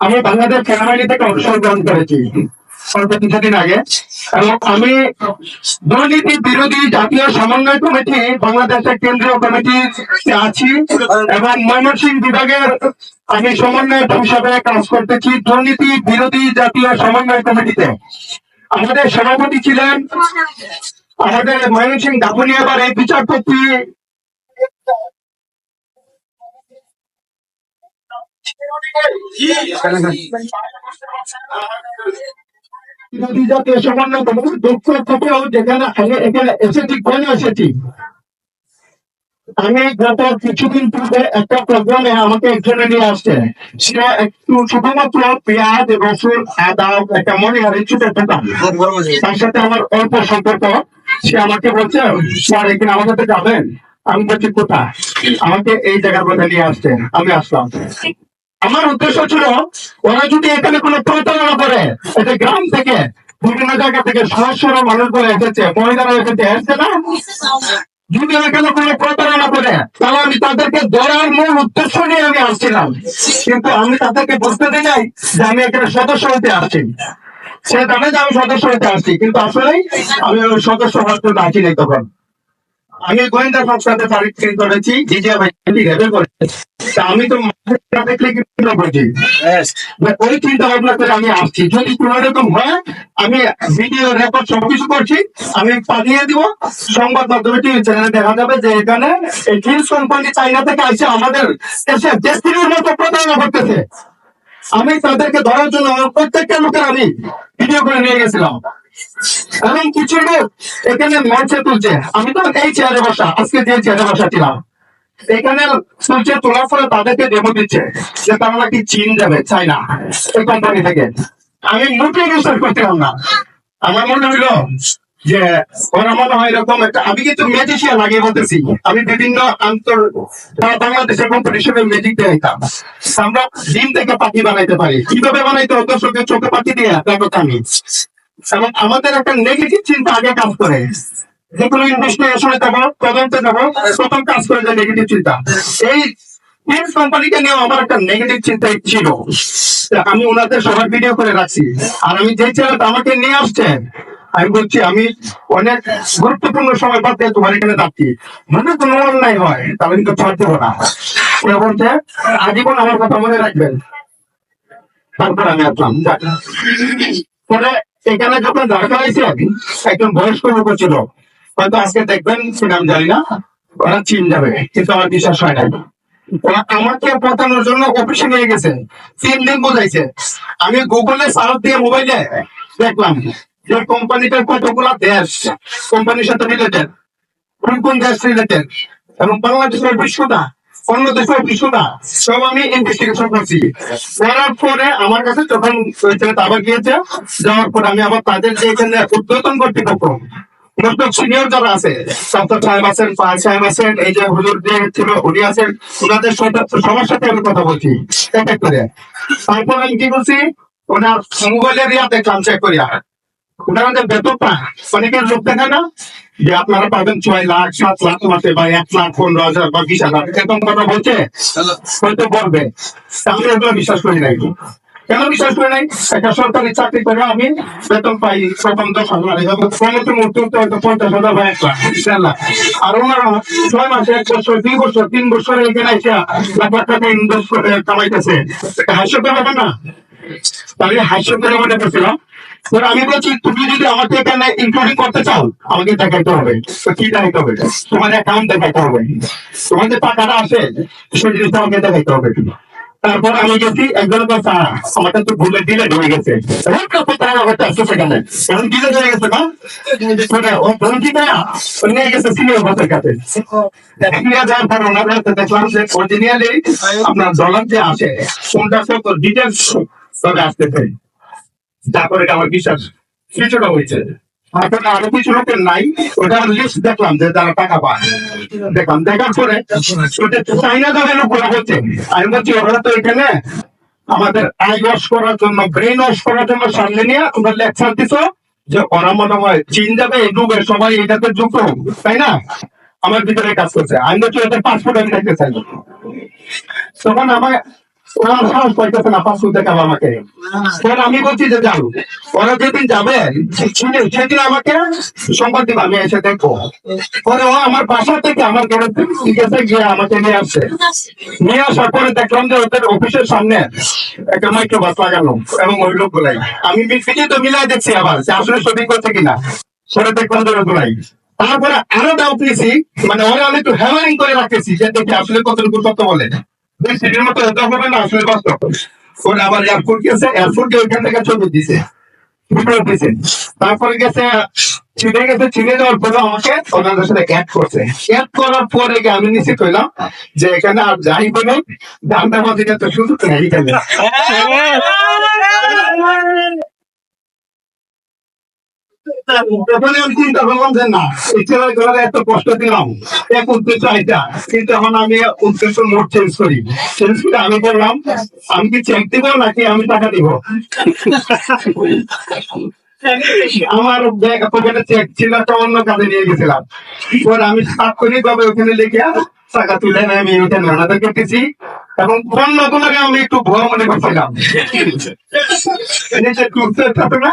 আমি বাংলাদেশ সেনাবাহিনী থেকে অবসর গ্রহণ করেছি অল্প কিছুদিন আগে। এবং আমি দুর্নীতি বিরোধী জাতীয় সমন্বয় কমিটি, বাংলাদেশের কেন্দ্রীয় কমিটি আছি এবং ময়মনসিংহ বিভাগের আমি সমন্বয়ক হিসাবে কাজ করতেছি দুর্নীতি বিরোধী জাতীয় সমন্বয় কমিটিতে। আমাদের সভাপতি ছিলেন, আমাদের ময়মনসিংহ দাপুনিয়াবার এই বিচারপতি বিরোধী এখানে এসেছি কিছুদিন একটা প্রোগ্রামে আমাকে নিয়ে সে একটু শুধুমাত্র পেঁয়াজ রসুন আদা একটা মনে হয় ছোট দোকান তার সাথে আমার অল্প সম্পর্ক সে আমাকে বলছে স্যার এখানে আমার সাথে যাবেন আমি বলছি কোথায় আমাকে এই জায়গার কথা নিয়ে আসছে আমি আসলাম। আমার উদ্দেশ্য ছিল, ওরা যদি এখানে কোনো প্রতারণা করে এটা গ্রাম থেকে বিভিন্ন জায়গা থেকে সরাসরি মানুষগুলো এসেছে, মহিলারা এসেছে এসছে না? যদি এখানে কোনো প্রতারণা করে, তাহলে আমি তাদেরকে ধরার মূল উদ্দেশ্য নিয়ে আমি আসছিলাম। কিন্তু আমি তাদেরকে বুঝতে দিই নাই যে আমি এখানে সদস্য হতে আসছি। সে জানে যে আমি সদস্য হতে আসছি, কিন্তু আসলে আমি সদস্য হওয়ার জন্য আসি নাই তখন। আমি গোয়েন্দা সংস্থাতে চাকরি করেছি জিজিয়া ভাই রেবেল করেছি। আমি তো দেখলে ওই চিন্তা ভাবনা করে আমি আসছি। যদি কোনো রকম হয় আমি ভিডিও রেকর্ড সবকিছু করছি আমি পাঠিয়ে দিব। সংবাদ মাধ্যমে টিভি চ্যানেলে দেখা যাবে যে এখানে এই কোম্পানি চাইনা থেকে আসছে আমাদের দেশে দেশটির মতো প্রতারণা করতেছে। আমি তাদেরকে ধরার জন্য আমার প্রত্যেকটা লোকের আমি ভিডিও করে নিয়ে গেছিলাম। এবং কিছু লোক এখানে মঞ্চে তুলছে। আমি তো এই চেয়ারে বসা, আজকে যে চেয়ারে বসা ছিলাম। এখানে তুলছে, তোলার ফলে তাদেরকে ডেমো দিচ্ছে। যে তারা নাকি চীন যাবে চাইনা এই কোম্পানি থেকে। আমি মোটে বিশ্বাস করছিলাম না। আমার মনে হইল যে ওরা মনে হয় এরকম একটা আমি কিন্তু ম্যাজিশিয়ান লাগিয়ে বলতেছি। আমি বিভিন্ন আন্তর বাংলাদেশের কম্পিটিশনে ম্যাজিক দেখাইতাম আমরা ডিম থেকে পাখি বানাইতে পারি। কীভাবে বানাইতে হতো চোখে পাখি দিয়ে দেখো আমি আমাদের একটা নেগেটিভ চিন্তা আগে কাজ করে। যে কোনো ইনভেস্টিগেশনে যাব তদন্তে যাব প্রথম কাজ করে যে নেগেটিভ চিন্তা। এই ফিল্মস কোম্পানিকে নিয়েও আমার একটা নেগেটিভ চিন্তা ছিল। আমি ওনাদের সবার ভিডিও করে রাখছি। আর আমি যে ছেলেটা আমাকে নিয়ে আসছেন আমি বলছি, আমি অনেক গুরুত্বপূর্ণ সময় বাদ দিয়ে তোমার এখানে যাচ্ছি। মানে কোনো অন্যায় হয়, তাহলে কিন্তু ছাড় দেবো না। বলছে, আজীবন আমার কথা মনে রাখবেন। তারপর আমি আসলাম। পরে এখানে যখন দাঁড় করাইছে একজন বয়স্ক লোক ছিল, হয়তো আজকে দেখবেন সেটা আমি জানি না ওরা চীন যাবে, কিন্তু আমার বিশ্বাস হয় না ওরা আমাকে পাঠানোর জন্য অফিসে নিয়ে গেছে, তিন দিন বোঝাইছে। আমি গুগলে সার্চ দিয়ে মোবাইলে দেখলাম যে কোম্পানিটার কতগুলা দেশ, কোম্পানির সাথে রিলেটেড কোন কোন দেশ রিলেটেড এবং বাংলাদেশের বিশ্বটা অন্য দেশের বিশ্বটা সব আমি ইনভেস্টিগেশন করছি। করার পরে আমার কাছে যখন গিয়েছে, যাওয়ার পরে আমি আবার তাদের যে এখানে উদ্বোধন কর্তৃপক্ষ সিনিয়র যারা আছে এই যে হুজুর ছিল ওনাদের সবার সাথে আমি কথা বলছি করে। তারপর আমি কি ওনার মোবাইলের করিয়া ওনারা যে বেতনটা অনেকের লোক দেখে না যে আপনারা পাবেন ছয় লাখ সাত লাখ মাসে বা এক লাখ পনেরো হাজার বা বিশ হাজার। এরকম কথা বলছে? হয়তো বলবে। আমি এগুলো বিশ্বাস করি নাই। কেন বিশ্বাস করি নাই? একটা সরকারি চাকরি করে আমি বেতন পাই প্রথম দশ হাজার হয়তো পঞ্চাশ হাজার বা এক লাখ আর ওনারা ছয় মাসে এক বছর দুই বছর তিন বছর এখানে এসে লাখ লাখ টাকা ইনভেস্ট করে কামাইতেছে। হাস্যকর ব্যাপার না। তাহলে হাস্যকর মনে করছিলাম আমি বলছি, তুমি যদি আমাকে এখানে ইনক্লুডিং করতে চাও, আমাকে দেখাইতে হবে। কি দেখাইতে হবে? তোমার অ্যাকাউন্ট দেখাইতে হবে। তোমার যে টাকাটা আসে, সেই জিনিসটা আমাকে দেখাইতে হবে। তারপর আমি গেছি, একজন আমাকে তো ভুলে দিলে হয়ে হয়ে গেছে মানে দেখলাম যে অরিজিনালি আপনার ডলার যে আসে কোনটা সব ডিটেলস তবে আসতেছে। তারপরে এটা আমার বিশ্বাস। কিছুটা হয়েছে। এখন আরও কিছু লোকের নাই ওটার লিস্ট দেখলাম যে তারা টাকা পায়। দেখলাম, দেখার পরে ওটা চাইনা দলের লোকরা হচ্ছে আমি বলছি, ওরা তো এখানে আমাদের আই ওয়াশ করার জন্য ব্রেন ওয়াশ করার জন্য সামনে নিয়ে তোমরা লেকচার দিছ যে ওরা মনে হয় চীন যাবে ডুবে সবাই এটাতে যুক্ত তাই না? আমার ভিতরে কাজ করছে। আমি বলছি, ওদের পাসপোর্ট আমি দেখতে চাই তখন আমার দেখলাম যে ওদের অফিসের সামনে একটা মাইক্রো বাস লাগানো এবং ওই আমি তো মিলাই দেখছি আবার আসলে সঠিক করছে কিনা। দেখলাম যে তারপরে আরও ডাউট নিয়েছি মানে ওরা একটু হ্যামারিং করে রাখতেছি যে দেখি আসলে কতটুকু সত্য বলে। দুই সিটির গেছে এয়ারপোর্ট তারপরে গেছে ছিটে গেছে ছিটে যাওয়ার পরে আমাকে ওনাদের সাথে অ্যাড করছে। অ্যাড করার পরে আমি নিশ্চিত হইলাম যে এখানে আর যাইবে না ধান্দা বাজিটা তো শুধু এখানে আমি চিন্তা করলাম যে না এই ছেলের এত কষ্ট দিলাম এক উদ্দেশ্য এটা কিন্তু এখন আমি উদ্দেশ্য মোট চেঞ্জ করি। চেঞ্জ করে আমি বললাম আমি কি চেক দিব নাকি আমি টাকা দিব? আমার ব্যাগ পকেটে চেক ছিল একটা অন্য কাজে নিয়ে গেছিলাম। পরে আমি তাৎক্ষণিক ভাবে ওখানে লিখে টাকা তুলে আমি ওখানে করতেছি এবং গুলোকে আমি একটু ভয় মনে করছিলাম। টুকতে না